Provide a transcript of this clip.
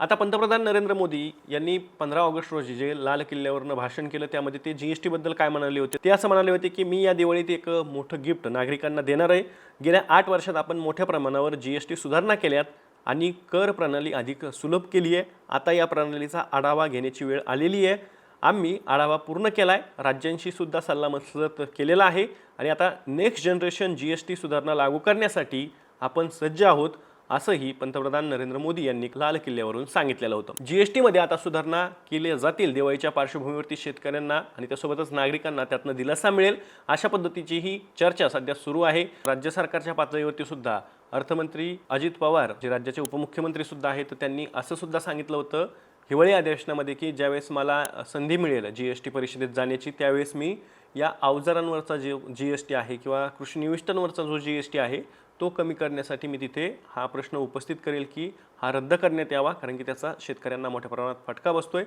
आता पंतप्रधान नरेंद्र मोदी यांनी पंधरा ऑगस्ट रोजी जे लाल किल्ल्यावरनं भाषण केलं त्यामध्ये ते जी एस टीबद्दल काय म्हणाले होते? ते असं म्हणाले होते की मी या दिवाळीत एक मोठं गिफ्ट नागरिकांना देणार आहे. गेल्या आठ वर्षात आपण मोठ्या प्रमाणावर जी एस टी सुधारणा केल्यात आणि कर प्रणाली अधिक सुलभ केली आहे. आता या प्रणालीचा आढावा घेण्याची वेळ आलेली आहे. आम्ही आढावा पूर्ण केला आहे राज्यांशी सुद्धा सल्लामसलत केलेला आहे. आणि आता next generation G S T सुधारणा लागू करण्यासाठी आपण सज्ज आहोत. असंही पंतप्रधान नरेंद्र मोदी यांनी लाल किल्ल्यावरून सांगितलेलं होतं. जीएसटीमध्ये आता सुधारणा केल्या जातील दिवाळीच्या पार्श्वभूमीवरती शेतकऱ्यांना आणि त्यासोबतच नागरिकांना त्यातनं दिलासा मिळेल अशा पद्धतीची ही चर्चा सध्या सुरू आहे. राज्य सरकारच्या पातळीवरती सुद्धा अर्थमंत्री अजित पवार जे राज्याचे उपमुख्यमंत्री सुद्धा आहेत तर त्यांनी असं सुद्धा सांगितलं होतं हिवाळी अधिवेशनामध्ये की ज्यावेळेस मला संधी मिळेल जी एस टी परिषदेत जाण्याची त्यावेळेस मी या अवजारांवरचा जे जी एस टी आहे किंवा कृषी निविष्ठांवरचा जो जी एस टी आहे तो कमी करण्यासाठी मी तिथे हा प्रश्न उपस्थित करेल की हा रद्द करण्यात यावा कारण की त्याचा शेतकऱ्यांना मोठ्या प्रमाणात फटका बसतोय.